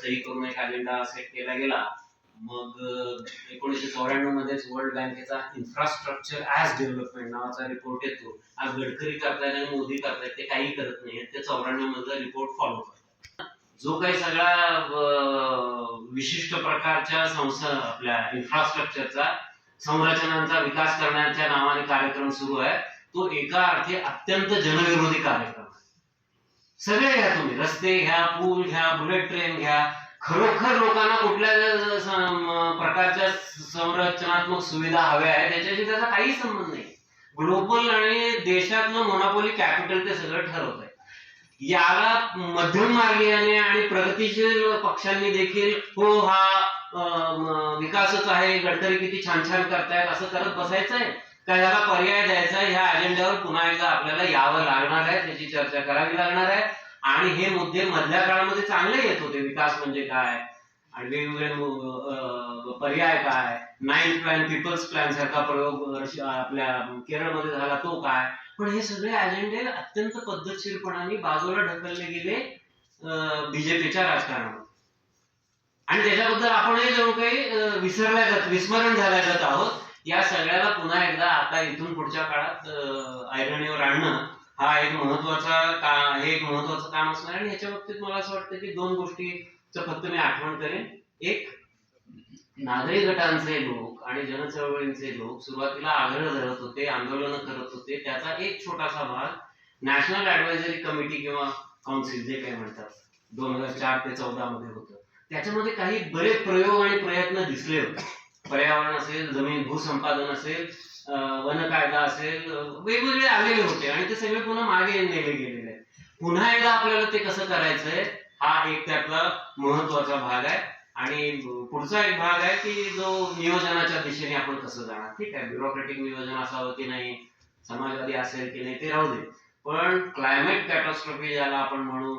सही करून एक अजेंडा सेट केला गेला. मग एकोणीसशे चौऱ्याण्णव मध्येच वर्ल्ड बँकेचा इन्फ्रास्ट्रक्चर ऍज डेव्हलपमेंट नावाचा रिपोर्ट येतो. आज गडकरी करतायत आणि मोदी करतायत ते काही करत नाही ते चौऱ्याण्णव मधला रिपोर्ट फॉलो करतात. जो काही सगळा विशिष्ट प्रकारच्या संस्था आपल्या इन्फ्रास्ट्रक्चरचा संरचनांचा विकास करण्याच्या नावाने कार्यक्रम सुरू आहे. तो एका अर्थी अत्यंत जनविरोधी कार्यक्रम आहे. सगळे घ्या तुम्ही. रस्ते घ्या पूल घ्या बुलेट ट्रेन घ्या. खरोखर लोकांना कुठल्या प्रकारच्या संरचनात्मक सुविधा हव्या आहेत त्याच्याशी त्याचा काही संबंध नाही. ग्लोबल आणि देशातलं मोनोपोली कॅपिटल ते सगळं ठरवत आहे याला मध्यम मार्गीयाने आणि प्रगतीशील पक्षांनी देखील हो हा विकासच आहे गडकरी किती छान छान करतायत असं करत बसायचं आहे का याला पर्याय द्यायचा ह्या अजेंड्यावर पुन्हा एकदा आपल्याला यावं लागणार आहे. त्याची चर्चा करावी लागणार आहे. आणि हे मुद्दे मधल्या काळामध्ये चांगले येत होते. विकास म्हणजे काय? आणि वेगवेगळे पर्याय काय? नाईन प्लॅन पीपल्स प्लॅन सारखा प्रयोग आपल्या केरळमध्ये झाला तो काय? पण हे सगळे अजेंडे अत्यंत पद्धतशीरपणाने बाजूला ढकलले गेले बीजेपीच्या राजकारणामध्ये आणि त्याच्याबद्दल आपणही जणू काही विसरल्या जात विस्मरण झाल्या जात आहोत. या सगळ्याला पुन्हा एकदा आता इथून पुढच्या काळात ऐरणीवर आणणं हा एक महत्त्वाचा का हे एक महत्वाचं काम असणार आणि याच्या बाबतीत मला असं वाटतं की दोन गोष्टीचं फक्त मी आठवण करेन. एक नागरी गटांचे लोक आणि जनचळवळींचे लोक सुरुवातीला आग्रह धरत होते आंदोलन करत होते. त्याचा एक छोटासा भाग नॅशनल ऍडवायझरी कमिटी किंवा काउन्सिल जे काही म्हणतात दोन हजार चार ते चौदा मध्ये होतं. त्याच्यामध्ये काही बरेच प्रयोग आणि प्रयत्न दिसले होते. पर्यावरण असेल जमीन भूसंपादन असेल वन कायदा असेल वेगवेगळे आलेले होते आणि ते सगळे पुन्हा मागे नेले गेलेले आहेत. पुन्हा एकदा आपल्याला ते कसं करायचंय हा एक त्यातला महत्त्वाचा भाग आहे. आणि पुढचा एक भाग आहे की जो नियोजनाच्या दिशेने आपण कसं जाणार. ठीक आहे ब्युरोक्रॅटिक नियोजन असावं की नाही समाजवादी असेल की नाही ते राहू दे. पण क्लायमेट कॅटॉस्ट्रॉफी ज्याला आपण म्हणू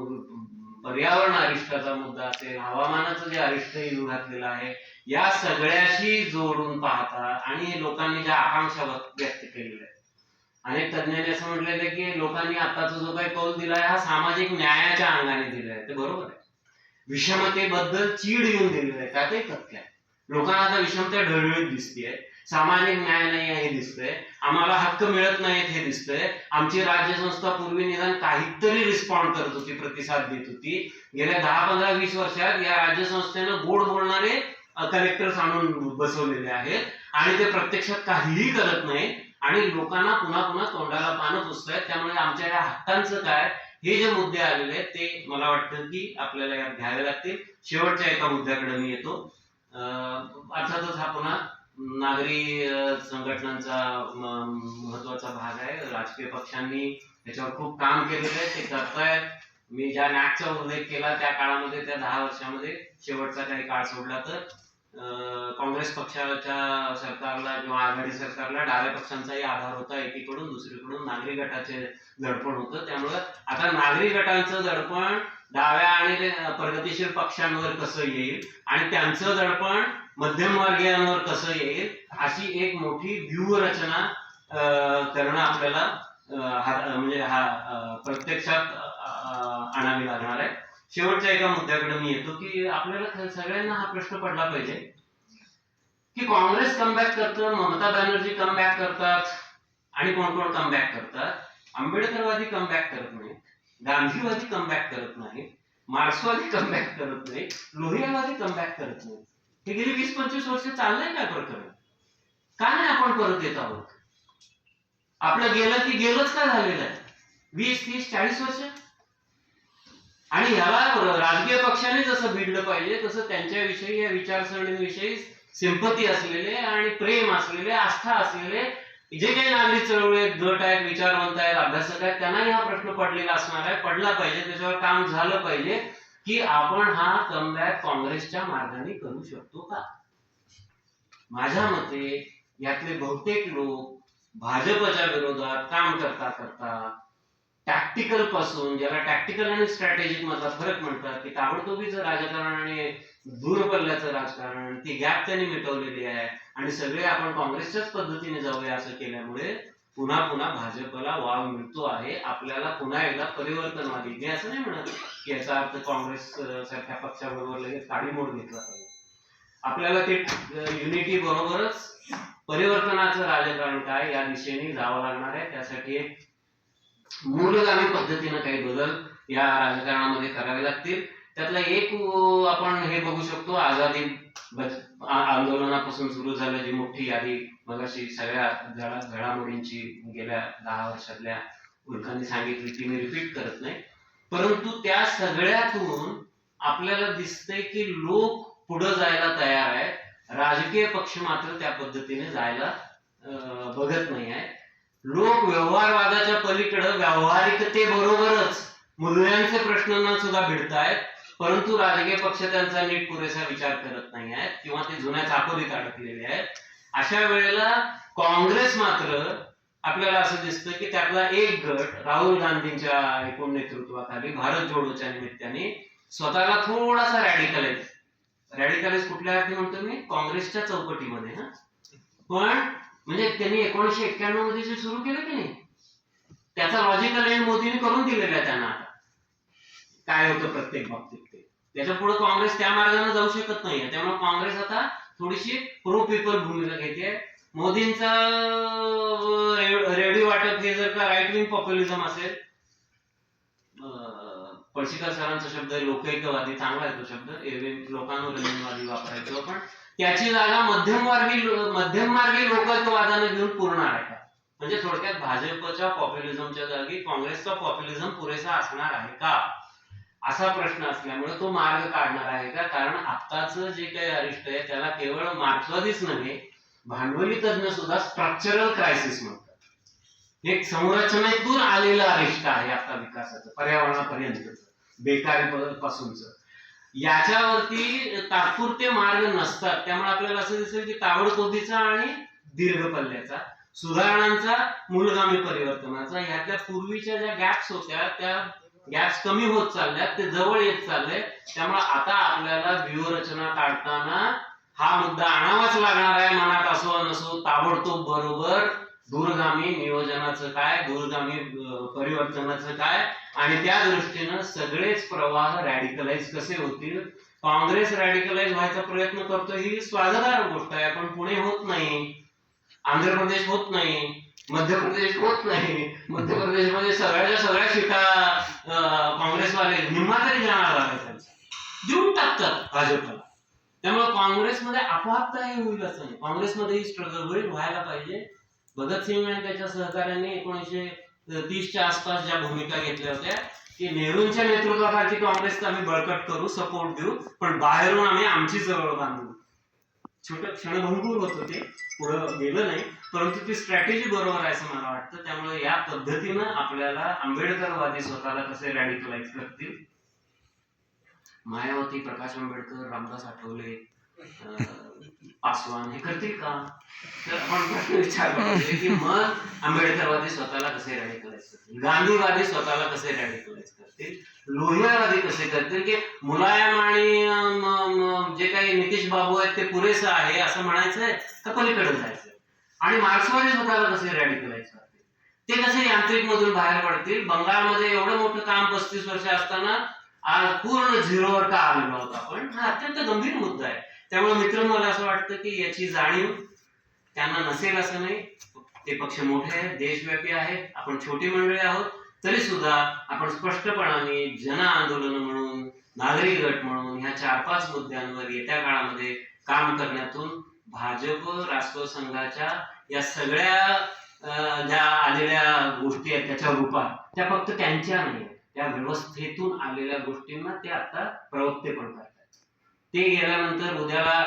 पर्यावरण अरिष्टाचा मुद्दा असेल हवामानाचं जे अरिष्ट घातलेलं आहे या सगळ्याशी जोडून पाहतात आणि लोकांनी ज्या आकांक्षा व्यक्त केलेल्या आहेत. अनेक तज्ञांनी असं म्हटलेलं आहे की लोकांनी आताचा जो काही कौल दिलाय हा सामाजिक न्यायाच्या अंगाने दिलाय. ते बरोबर आहे. विषमतेबद्दल चीड येऊन दिलेलं आहे. त्यातही तथ्य आहे. लोकांना आता विषमता ढळळीत दिसतीये. सामाजिक न्याय नाही आहे हे दिसतंय. आम्हाला हक्क मिळत नाहीत हे दिसतंय. आमची राज्य संस्था पूर्वी निदान काहीतरी रिस्पॉन्ड करत होती प्रतिसाद देत होती. गेल्या दहा पंधरा वीस वर्षात या राज्य संस्थेनं गोड बोलणारे कलेक्टर्स आणून बसवलेले आहेत. आणि ते प्रत्यक्षात काहीही करत नाही आणि लोकांना पुन्हा पुन्हा तोंडाला पानं पुसतायत. त्यामुळे आमच्या या हक्कांचं काय हे जे मुद्दे आलेले आहेत ते मला वाटतं की आपल्याला यात घ्यावे लागतील. शेवटच्या एका मुद्द्याकडे मी येतो. अर्थातच हा पुन्हा नागरी संघटनांचा महत्त्वाचा भाग आहे. राजकीय पक्षांनी त्याच्यावर खूप काम केलेलं आहे. ते करतायत. मी ज्या नॅकचा उल्लेख केला त्या काळामध्ये त्या दहा वर्षामध्ये शेवटचा काही काळ सोडला तर काँग्रेस पक्षाच्या सरकारला किंवा आघाडी सरकारला डाव्या पक्षांचाही आधार होता एकीकडून दुसरीकडून नागरी गटाचे दडपण होतं. त्यामुळं आता नागरी गटांचं दडपण डाव्या आणि प्रगतीशील पक्षांवर कसं येईल आणि त्यांचं दडपण मध्यमवर्गीयांवर कसं येईल अशी एक मोठी व्यूहरचना करणं आपल्याला हा- म्हणजे हा प्रत्यक्षात आणावी लागणार आहे. शेवटच्या एका मुद्द्याकडे मी येतो की आपल्याला सगळ्यांना हा प्रश्न पडला पाहिजे की काँग्रेस कमबॅक करतं ममता बॅनर्जी कमबॅक करतात आणि कोण कोण कमबॅक करतात? आंबेडकरवादी कमबॅक करत नाही गांधीवादी कमबॅक करत नाही मार्क्सवादी कमबॅक करत नाही लोहियावादी कमबॅक करत नाही हे गेली वीस पंचवीस वर्ष चाललंय काय प्रकरण का नाही आपण परत येत आहोत? आपलं गेलं की गेलंच काय झालेलं आहे? वीस तीस चाळीस वर्ष? आणि ह्याला राजकीय पक्षाने जसं भिडलं पाहिजे तसं त्यांच्याविषयी या विचारसरणीविषयी सिंपती असलेले आणि प्रेम असलेले आस्था असलेले जे काही नागरिक चळवळी आहेत गट आहेत विचारवंत आहेत अभ्यासक आहेत त्यांनाही हा प्रश्न पडलेला असणार आहे पडला पाहिजे त्याच्यावर काम झालं पाहिजे की आपण हा कमबॅक काँग्रेसच्या मार्गाने करू शकतो का? माझ्या मते यातले बहुतेक लोक भाजपच्या विरोधात काम करता करता टॅक्टिकलपासून ज्याला टॅक्टिकल आणि स्ट्रॅटेजिक मधला फरक म्हणतात की ताबडतोबीचं राजकारण आणि दूर पल्ल्याचं राजकारण ती गॅप त्यांनी मिटवलेली आहे. आणि सगळे आपण काँग्रेसच्याच पद्धतीने जाऊया असं केल्यामुळे पुन्हा पुन्हा भाजपला वाव मिळतो आहे. आपल्याला पुन्हा एकदा परिवर्तनवादी मी असं नाही म्हणत की याचा अर्थ काँग्रेस सारख्या पक्षाबरोबर लगेच काडीमोड घेतला पाहिजे. आपल्याला ते युनिटी बरोबरच परिवर्तनाचं राजकारण काय या दिशेने जावं लागणार आहे. त्यासाठी एक मूलगामी पद्धतीनं काही बदल या राजकारणामध्ये करावे लागतील. त्यातला एक आपण हे बघू शकतो आझादी आंदोलनापासून सुरू झालं जी मोठी यादी मगाशी सगळ्या घडा घडामोडींची गेल्या दहा वर्षातल्या उल्कांनी सांगितली ती मी रिपीट करत नाही. परंतु त्या सगळ्यातून आपल्याला दिसतंय की लोक पुढे जायला तयार आहेत. राजकीय पक्ष मात्र त्या पद्धतीने जायला बघत नाही आहे लोक व्यवहारवादाच्या पलीकडे व्यावहारिकतेबरोबरच मूल्यांचे प्रश्नांना सुद्धा भिडतायत परंतु राजकीय पक्ष त्यांचा नीट पुरेसा विचार करत नाही आहेत किंवा ते जुन्या चाकोरीत अडकलेले आहेत. अशा वेळेला काँग्रेस मात्र आपल्याला असं दिसतं की त्यातला एक गट राहुल गांधींच्या एकूण नेतृत्वाखाली भारत जोडोच्या निमित्ताने स्वतःला थोडासा रॅडिकलाइज रॅडिकलाइज कुठल्या अर्थी म्हणतो मी? काँग्रेसच्या चौकटीमध्ये ना पण त्यांनी एकोणीशे एक्क्याण्णवमध्ये जे सुरू केलं की नाही त्याचा लॉजिकल एंड मोदीने करून दिलेला आहे त्यांना काय होतं प्रत्येक बाबतीत ते? त्याच्या पुढे काँग्रेस त्या मार्गाने जाऊ शकत नाही त्यामुळे काँग्रेस आता थोडीशी प्रो पीपल भूमिका घेते. मोदींचा अं, रेडिओ वाटप हे जर का राईट विंग पॉप्युलिझम असेल पळशीकर सरांचा शब्द लोकैकवादी चांगला आहे तो शब्द. एरवी लोकांवर वापरायचो पण त्याची जागा मध्यमवर्गी मध्यम मार्गी लोकत्ववादाने घेऊन पुरणार आहे. का म्हणजे थोडक्यात भाजपच्या पॉप्युलिझमच्या जागी काँग्रेसचा पॉप्युलिझम पुरेसा असणार आहे का? असा प्रश्न असल्यामुळे तो मार्ग काढणार आहे का? कारण आत्ताच जे काही अरिष्ट आहे त्याला केवळ मार्क्सवादीच नव्हे भांडवली तज्ञ सुद्धा स्ट्रक्चरल क्रायसिस म्हणतात. एक संरचनेतून आलेलं अरिष्ट आहे आता विकासाचं पर्यावरणापर्यंतच बेकारी पासूनच. याच्यावरती तात्पुरते मार्ग नसतात. त्यामुळे आपल्याला असं दिसेल की ताबडतोबीचा आणि दीर्घ पल्ल्याचा सुधारणांचा मूलगामी परिवर्तनाचा ह्यातल्या पूर्वीच्या ज्या गॅप्स होत्या त्या गॅप्स कमी होत चालल्यात ते जवळ येत चालले त्यामुळे आता आपल्याला व्यूहरचना काढताना हा मुद्दा आणावाच लागणार आहे मनात असो नसो ताबडतोब बरोबर दूरगामी नियोजनाचं काय दूरगामी परिवर्तनाचं काय आणि त्या दृष्टीनं सगळेच प्रवाह रॅडिकलाइज कसे होतील? काँग्रेस रॅडिकलाइज व्हायचा प्रयत्न करतो ही स्वागतार्ह गोष्ट आहे पण पुणे होत नाही आंध्र प्रदेश होत नाही मध्य प्रदेश होत नाही मध्य प्रदेशमध्ये सगळ्याच्या सगळ्या सीटा काँग्रेसवाले निम्मा तरी जाणार आहे त्यांचा देऊन टाकतात भाजपला. त्यामुळे काँग्रेसमध्ये आपोआप काही होईल असं नाही. काँग्रेसमध्ये ही स्ट्रगल होईल व्हायला पाहिजे. भगतसिंग आणि त्याच्या सहकाऱ्यांनी एकोणीसशे तीसच्या आसपास ज्या भूमिका घेतल्या होत्या की नेहरूंच्या नेतृत्वाखाली काँग्रेसचा आम्ही बळकट करू सपोर्ट देऊ पण बाहेरून आम्ही आमची जवळ बांधू. छोट क्षणभंगूर होतं ते पुढं गेलं नाही परंतु ती स्ट्रॅटेजी बरोबर आहे असं मला वाटतं. त्यामुळे या पद्धतीनं आपल्याला आंबेडकरवादी स्वतःला कसे रॅडिकलाइज करतील? मायावती प्रकाश आंबेडकर रामदास आठवले पासवान हे करतील का? तर आपण प्रश्न विचारला म्हणजे की मग आंबेडकरवादी स्वतःला कसे रॅडिकलाइज करतील? गांधीवादी स्वतःला कसे रॅडिकलाइज करतील? लोहियावादी कसे करतील? की मुलायम आणि जे काही नितीश बाबू आहेत ते पुरेसं आहे असं म्हणायचंय तर पलीकडे जायचंय आणि मार्क्सवादी स्वतःला कसे रॅडिकलाइज करतील? ते कसे यांत्रिक मधून बाहेर पडतील? बंगालमध्ये एवढं मोठं काम पस्तीस वर्ष असताना आज पूर्ण झिरोवर का आलेलो आहोत आपण? हा अत्यंत गंभीर मुद्दा आहे. त्यामुळे मित्र मला असं वाटतं की याची जाणीव त्यांना नसेल असं नाही. ते पक्ष मोठे आहेत देशव्यापी आहेत. आपण छोटी मंडळी आहोत. तरी सुद्धा आपण स्पष्टपणाने जन आंदोलन म्हणून नागरी गट म्हणून ह्या चार पाच मुद्द्यांवर येत्या काळामध्ये काम करण्यातून भाजप राष्ट्र संघाच्या या सगळ्या ज्या आलेल्या गोष्टी आहेत त्याच्या रूपात त्या फक्त त्यांच्या नाही त्या व्यवस्थेतून आलेल्या गोष्टींना ते आता प्रवक्ते पण करतात. ते गेल्यानंतर उद्याला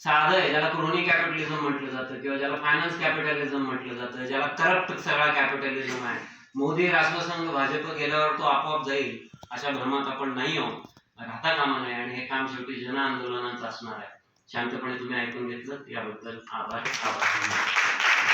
साधं आहे ज्याला क्रोनी कॅपिटलिझम म्हटलं जातं किंवा ज्याला फायनान्स कॅपिटलिझम म्हटलं जातं ज्याला करप्ट सगळा कॅपिटलिझम आहे. मोदी राष्ट्रसंघ भाजप गेल्यावर तो आपोआप जाईल अशा भ्रमात आपण नाही आहोत. राहता कामा नये आणि हे काम शेवटी जन आंदोलनाचं असणार आहे. शांतपणे तुम्ही ऐकून घेतलं याबद्दल आभार आभार.